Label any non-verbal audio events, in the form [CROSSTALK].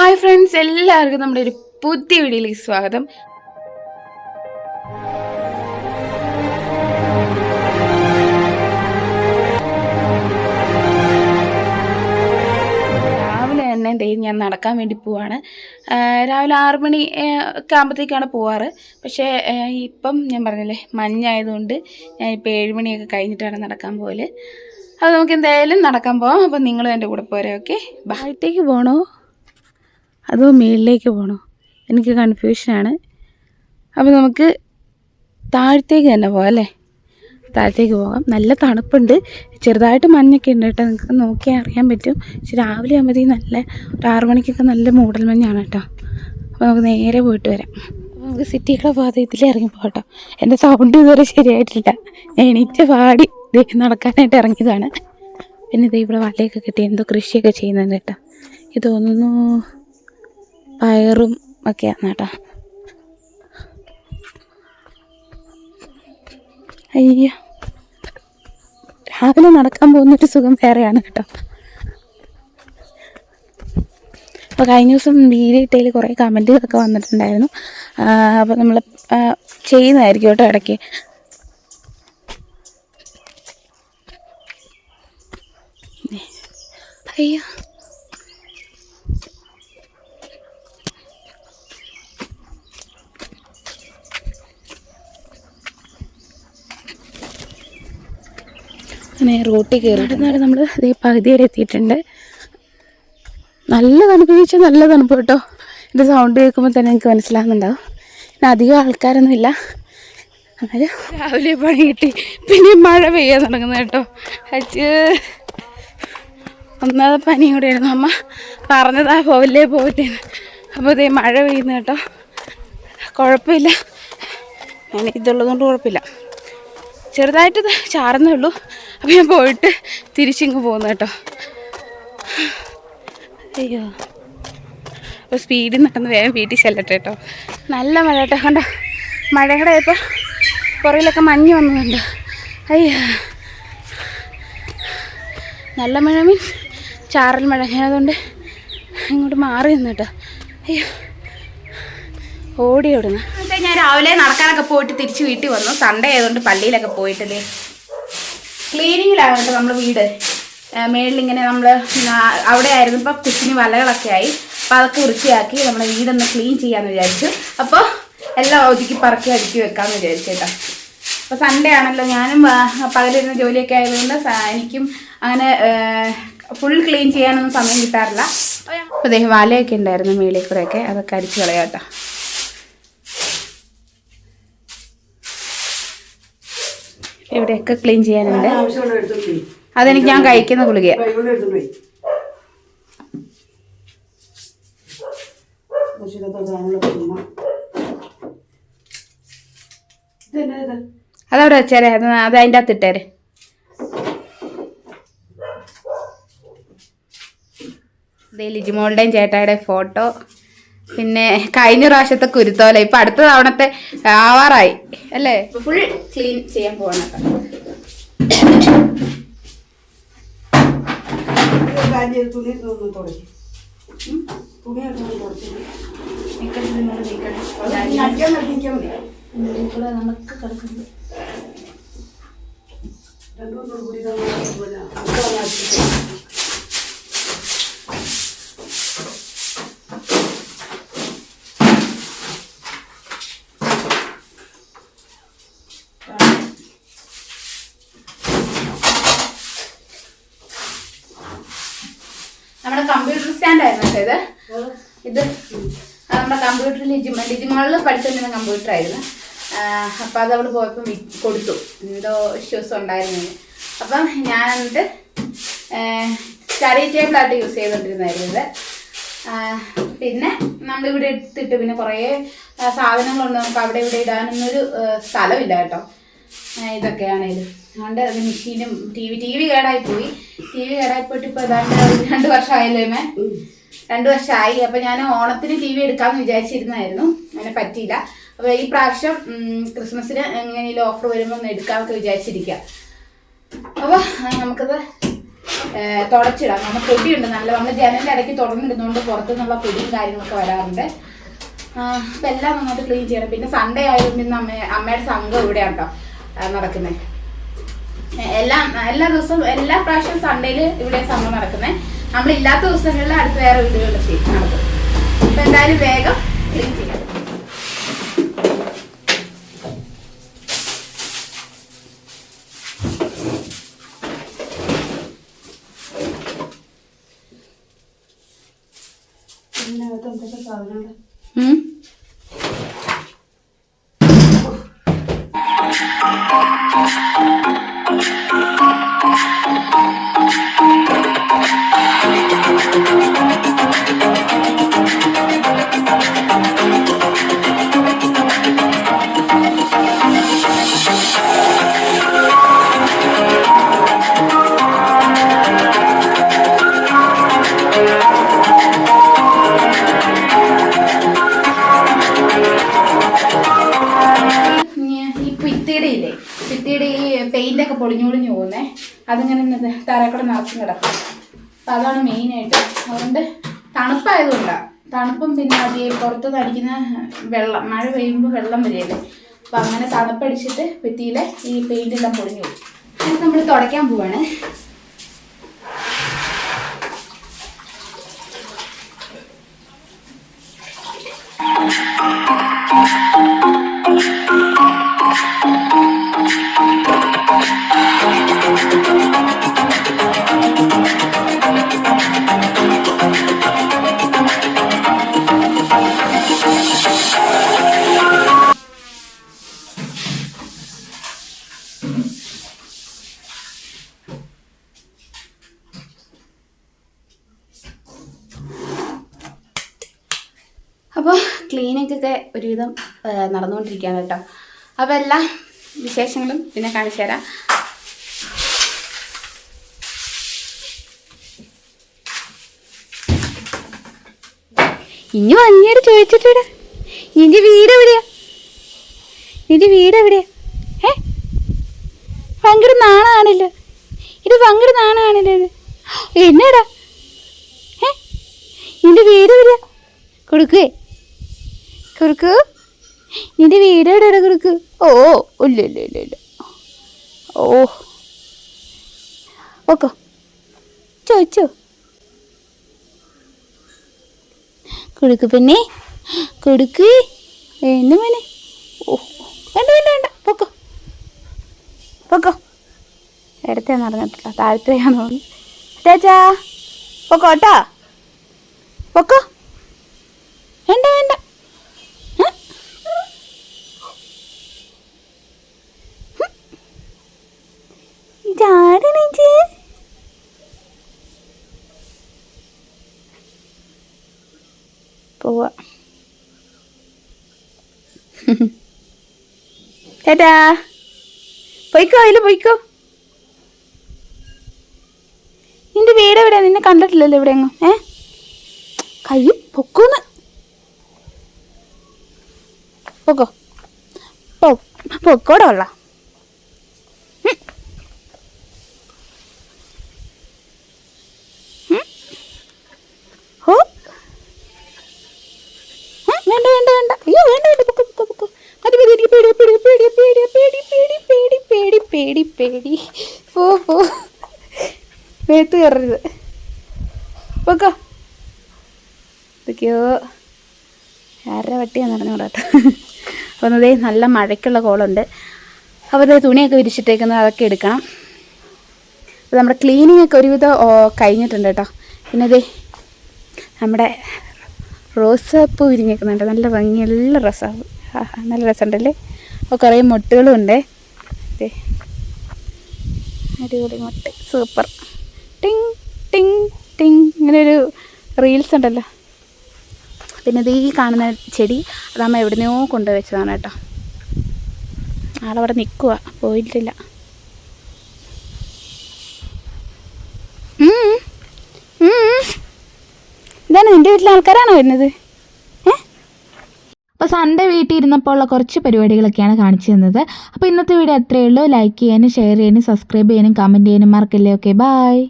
Hi friends എല്ലാവർക്കും നമ്മുടെ ഒരു പുതിയ വീഡിയോയിലേക്ക് സ്വാഗതം. തന്നെ ദേ ഞാൻ നടക്കാൻ വേണ്ടി പോവാണ്. രാവിലെ ആറ് മണി ഒക്കെ ആകുമ്പോഴത്തേക്കാണ് പോവാറ്. പക്ഷേ ഇപ്പം ഞാൻ പറഞ്ഞില്ലേ മഞ്ഞായതുകൊണ്ട് ഞാൻ ഇപ്പോൾ ഏഴ് മണിയൊക്കെ കഴിഞ്ഞിട്ടാണ് നടക്കാൻ പോകൽ അപ്പോൾ നമുക്ക് എന്തായാലും നടക്കാൻ പോവാം. അപ്പം നിങ്ങളും എന്റെ കൂടെ പോരെ ഓക്കെ? ബാഴത്തേക്ക് പോകണോ അതോ മേളിലേക്ക് പോകണോ എനിക്ക് കൺഫ്യൂഷനാണ് അപ്പോൾ നമുക്ക് താഴത്തേക്ക് തന്നെ പോകാം അല്ലേ? താഴത്തേക്ക് പോകാം നല്ല തണുപ്പുണ്ട്. ചെറുതായിട്ട് മഞ്ഞൊക്കെ ഉണ്ട് കേട്ടോ. നിങ്ങൾക്ക് നോക്കിയാൽ അറിയാൻ പറ്റും. പക്ഷെ രാവിലെ ആകുമ്പോഴത്തേക്കും നല്ല ഒരു ആറു മണിക്കൊക്കെ നല്ല മൂടൽ മഞ്ഞാണ് കേട്ടോ. അപ്പോൾ നമുക്ക് നേരെ പോയിട്ട് വരാം. അപ്പോൾ നമുക്ക് സിറ്റിയുടെ ഇറങ്ങി പോകട്ടോ എന്റെ സൗണ്ട് ഇതുവരെ ശരിയായിട്ടില്ല. എണീറ്റ് പാടി നടക്കാനായിട്ട് ഇറങ്ങിയതാണ്. പിന്നെ ഇത് ഇവിടെ വലയൊക്കെ കിട്ടി എന്തോ കൃഷിയൊക്കെ ചെയ്യുന്നുണ്ട് കേട്ടോ. ഇത് പയറും ഒക്കെയാണ് കേട്ടോ. അയ്യോ. രാവിലെ നടക്കാൻ പോകുന്നൊരു സുഖം വേറെയാണ് കേട്ടോ. അപ്പോൾ കഴിഞ്ഞ ദിവസം വീഡിയോ ഇട്ടതിൽ കുറേ കമന്റുകളൊക്കെ വന്നിട്ടുണ്ടായിരുന്നു. അപ്പോൾ നമ്മൾ ചെയ്യുന്നതായിരിക്കും കേട്ടോ ഇടയ്ക്ക്. അയ്യോ. അങ്ങനെ റൂട്ടിൽ കയറി എന്നാലും നമ്മൾ ഇതേ പകുതി വരെ എത്തിയിട്ടുണ്ട്. നല്ല തണുപ്പ് ചോദിച്ചാൽ നല്ല തണുപ്പ് കേട്ടോ. എന്റെ സൗണ്ട് കേൾക്കുമ്പോൾ തന്നെ എനിക്ക് മനസ്സിലാകുന്നുണ്ടാവും പിന്നെ അധികം ആൾക്കാരൊന്നുമില്ല എന്നാലും രാവിലെ പണി കിട്ടി. പിന്നെ മഴ പെയ്യാൻ തുടങ്ങുന്നത് കേട്ടോ. അച്ഛ ഒന്നാമത് പനിയും കൂടെ ആയിരുന്നു അമ്മ പറഞ്ഞതാ പോവില്ലേ പോയിട്ടേന്ന് അപ്പോൾ ഇതേ മഴ പെയ്യുന്നു കേട്ടോ. കുഴപ്പമില്ല. ഞാൻ ഇതുള്ളതുകൊണ്ട് കുഴപ്പമില്ല. ചെറുതായിട്ട് ചാറുന്നേ ഉള്ളൂ. അപ്പോൾ ഞാൻ പോയിട്ട് തിരിച്ചിങ്ങ് പോകുന്നു കേട്ടോ. അയ്യോ. അപ്പോൾ സ്പീഡിൽ നടന്ന് വേഗം വീട്ടിൽ ചെല്ലട്ടെ കേട്ടോ. നല്ല മഴ കേട്ടോ. കണ്ടോ? മഴ കൂടെ ആയപ്പോൾ പുറകിലൊക്കെ മഞ്ഞ് വന്നതുണ്ട് അയ്യോ. നല്ല മഴ മീൻസ് ചാറൽ മഴ. ഞാനതുകൊണ്ട് ഇങ്ങോട്ട് മാറി നിന്ന് കേട്ടോ. അയ്യോ. ഓടി ഓടുന്നു. ഞാൻ രാവിലെ നടക്കാനൊക്കെ പോയിട്ട് തിരിച്ച് വീട്ടിൽ വന്നു. സൺഡേ ആയതുകൊണ്ട് പള്ളിയിലൊക്കെ പോയിട്ടില്ലേ? ക്ലീനിങ്ങിലാണ് കേട്ടോ നമ്മൾ വീട്. മേളിലിങ്ങനെ നമ്മൾ അവിടെ ആയിരുന്നു ഇപ്പം കുച്ചിന് വലകളൊക്കെ ആയി. അപ്പം അതൊക്കെ വൃത്തിയാക്കി നമ്മുടെ വീടൊന്ന് ക്ലീൻ ചെയ്യാമെന്ന് വിചാരിച്ചു. അപ്പോൾ എല്ലാം ഒതുക്കി പറക്കി അടുക്കി വെക്കാമെന്ന് വിചാരിച്ചു കേട്ടോ. അപ്പോൾ സൺഡേ ആണല്ലോ ഞാനും പകലിരുന്ന ജോലിയൊക്കെ ആയതുകൊണ്ട് എനിക്കും അങ്ങനെ ഫുൾ ക്ലീൻ ചെയ്യാനൊന്നും സമയം കിട്ടാറില്ല. അപ്പോൾ അദ്ദേഹം വലയൊക്കെ ഉണ്ടായിരുന്നു മേളിൽ കൂടെയൊക്കെ. അതൊക്കെ അടിച്ചു കളയാം കേട്ടോ. ഇവിടെയൊക്കെ ക്ലീൻ ചെയ്യാനുണ്ട്. അതെനിക്ക് ഞാൻ കഴിക്കുന്ന ഗുളിക? അതവിടെ വെച്ചേരെ അത് അത് അതിന്റെ അകത്ത് ഇട്ടേരെ. ലിജിമോളുടെയും ചേട്ടായുടെ ഫോട്ടോ. പിന്നെ കഴിഞ്ഞ പ്രാവശ്യത്തെ കുരുത്തോല ഇപ്പൊ അടുത്ത തവണത്തെ ആവാറായി അല്ലേ ഫുൾ ക്ലീൻ ചെയ്യാൻ പോവാണ് നമുക്ക് കിടക്കുന്നു രണ്ടു ചെയ്ത് തുണി ഒന്ന് തുടച്ച്. ഉം? തുണിയൊക്കെ ഒന്ന് തുടച്ച്. നിക്കട്ടെ, നിങ്ങൾ നിക്കട്ടെ. അത് ഇനി അടിക്കാൻ നിർത്തിക്കാൻ മതി. ഇവിടെ നമുക്ക് കിടക്കുന്നത് രണ്ടു മൂന്ന് കൂടി ഇതാ പോലെ മക്കളെ മാറ്റിയിട്ട്. നമ്മുടെ കമ്പ്യൂട്ടർ സ്റ്റാൻഡ് ആയിരുന്നു കേട്ടോ ഇത് ഇത് നമ്മുടെ കമ്പ്യൂട്ടർ ലിജിമ ലിജിമകളിൽ പഠിച്ചുകൊണ്ടിരുന്ന കമ്പ്യൂട്ടർ ആയിരുന്നു. അപ്പം അത് അവിടെ പോയപ്പോൾ കൊടുത്തു. എന്തോ ഇഷ്യൂസ് ഉണ്ടായിരുന്നു. അപ്പം ഞാൻ എന്നിട്ട് സ്റ്റഡി ടേബിളായിട്ട് യൂസ് ചെയ്തുകൊണ്ടിരുന്നായിരുന്നു ഇത്. ആ, പിന്നെ നമ്മളിവിടെ എടുത്തിട്ട് പിന്നെ കുറേ സാധനങ്ങളുണ്ട് നമുക്ക് അവിടെ ഇവിടെ ഇടാനൊന്നൊരു സ്ഥലമില്ല കേട്ടോ. ഇതൊക്കെയാണേലും. അതുകൊണ്ട് അത് മെഷീനും ടി വി ടി വി കേടായി പോയി. ടി വി കേടായി പോയിട്ട് ഇപ്പോൾ ഏതാണ്ട് രണ്ട് വർഷമായല്ലേ മേ രണ്ട് വർഷമായി അപ്പോൾ ഞാൻ ഓണത്തിന് ടി വി എടുക്കാമെന്ന് വിചാരിച്ചിരുന്നായിരുന്നു. അങ്ങനെ പറ്റിയില്ല. അപ്പോൾ ഈ പ്രാവശ്യം ക്രിസ്മസിന് എങ്ങനെയും ഓഫർ വരുമ്പോൾ ഒന്ന് എടുക്കാമെന്നൊക്കെ വിചാരിച്ചിരിക്കുക അപ്പോൾ നമുക്കത് തുടച്ചിടാം. നമ്മൾ പൊടിയുണ്ട് നല്ല നമ്മൾ ജനലിന്റെ ഇടയ്ക്ക് തുറന്നിടുന്നതുകൊണ്ട് പുറത്തുനിന്നുള്ള പൊടിയും കാര്യങ്ങളൊക്കെ വരാറുണ്ട്. അപ്പം എല്ലാം നന്നായിട്ട് ക്ലീൻ ചെയ്യണം. പിന്നെ സൺഡേ ആയതുകൊണ്ട് ഇന്ന് അമ്മ അമ്മയുടെ സംഘം ഇവിടെയാണ് കേട്ടോ നടക്കുന്നത് എല്ലാ എല്ലാ ദിവസവും എല്ലാ പ്രാവശ്യവും സൺഡേയിൽ ഇവിടെ സംഘം നടക്കുന്നത് നമ്മളില്ലാത്ത ദിവസങ്ങളിൽ അടുത്ത് വേറെ വീടുകളിൽ ചെയ്യും നടക്കും അപ്പം എന്തായാലും വേഗം അതിങ്ങനെ തറക്കൂടെ നിറച്ചും കിടക്കും. അപ്പം അതാണ് മെയിനായിട്ട് അതുകൊണ്ട് തണുപ്പായതുകൊണ്ടാണ് തണുപ്പും പിന്നെ അത് പുറത്ത് നടിക്കുന്ന വെള്ളം മഴ പെയ്യുമ്പോൾ വെള്ളം വരികയല്ലേ. അപ്പം അങ്ങനെ തണുപ്പടിച്ചിട്ട് ഭിത്തിയിലെ ഈ പെയിന്റ് എല്ലാം പൊളിഞ്ഞു പോകും നമ്മൾ തുടയ്ക്കാൻ പോവാണ്. ക്ലീനിങ് ഒരുവിധം നടന്നുകൊണ്ടിരിക്കുകയാണ് കേട്ടോ. അപ്പോൾ എല്ലാ വിശേഷങ്ങളും പിന്നെ കാണിച്ചു തരാം. ഇനി വന്നിട്ട് ചോദിച്ചിട്ടിട? നിന്റെ വീട് എവിടെയാ? നിന്റെ വീട് എവിടെയാ? ഏ ഭയങ്കര നാണാണല്ലോ. ഇത് ഭയങ്കര നാണാണല്ലോ ഇത്. [GASPS] എന്നടാ? ഏ നിന്റെ വീട് എവിടെയാ? കൊടുക്കേ കൊടുക്കൂ നിന്റെ വീട് എവിടെയാണ് കുറുക്ക് ഓ ഇല്ല ഇല്ല ഇല്ല ഇല്ല. ഓ. ഓക്കോ ചോദിച്ചോ? കുടുക്ക് പിന്നെ കുടുക്ക്. എന്ന് മോനെ. ഓ വേണ്ട വേണ്ട വേണ്ട. പൊക്കോ. പൊക്കോ. ഇടത്തേന്ന് അറിഞ്ഞിട്ടില്ല താഴത്തെയാന്ന് തോന്നുന്നു ചേച്ചാ പൊക്കോട്ടാ പൊക്കോ വേണ്ട വേണ്ട ഹ? ഹും. ഇതാരാണേച്ചി പോവാ ചേട്ടാ പൊയ്ക്കോ അതിൽ പൊയ്ക്കോ. നിന്റെ വീട് എവിടെയാ? നിന്നെ കണ്ടിട്ടില്ലല്ലോ ഇവിടെ എങ്ങും. ഏ? കൈ പൊക്കോന്ന്. പൊക്കോ. പൊക്കോടെ ഉള്ള ഹോ ഏ, വേണ്ട വേണ്ട വേണ്ട അയ്യോ വേണ്ട വേണ്ട പൊക്കോ പൊക്കോ പൊക്കോ മതി മതി എനിക്ക് പേടി പേടി പേടി പേടി പേടി പേടി പേടി പേടി പേടി. പോ പോ. മേത്ത് കയറരുത്. പൊക്കോ. ഇതൊക്കെയോ ആരുടെ വട്ടിയാന്ന് പറഞ്ഞോടാ അപ്പോൾ അതേ നല്ല മഴയ്ക്കുള്ള കോളുണ്ട്. അപ്പോൾ അതേ തുണിയൊക്കെ വിരിച്ചിട്ടേക്കുന്നത് അതൊക്കെ എടുക്കണം. അപ്പോൾ നമ്മുടെ ക്ലീനിങ് ഒക്കെ ഒരുവിധം കഴിഞ്ഞിട്ടുണ്ട് കേട്ടോ. പിന്നെ അതേ നമ്മുടെ റോസാപ്പൂ വിരിഞ്ഞേക്കുന്നുണ്ട്. നല്ല ഭംഗിയുള്ള റസാപ്പ് നല്ല രസമുണ്ടല്ലേ? അപ്പോൾ കുറേ മുട്ടുകളും ഉണ്ട് അടിപൊളി മുട്ട് സൂപ്പർ. ടിങ് ടിങ് ടിങ്. ഇങ്ങനൊരു റീൽസ് ഉണ്ടല്ലോ. പിന്നെ ഈ കാണുന്ന ചെടി അതമ്മ എവിടുന്നോ കൊണ്ടുവച്ചതാണ് കേട്ടോ. ആളവിടെ നിൽക്കുക പോയിട്ടില്ല. ഇതാണ് നിന്റെ വീട്ടിലെ ആൾക്കാരാണോ വരുന്നത്? അപ്പോൾ സൺഡേ വീട്ടിൽ ഇരുന്നപ്പോൾ ഉള്ള കുറച്ച് പരിപാടികളൊക്കെയാണ് കാണിച്ചു തന്നത്. അപ്പോൾ ഇന്നത്തെ വീഡിയോ അത്രയേ ഉള്ളൂ. ലൈക്ക് ചെയ്യാനും ഷെയർ ചെയ്യാനും സബ്സ്ക്രൈബ് ചെയ്യാനും കമന്റ് ചെയ്യാനും മറക്കല്ലേ. Okay bye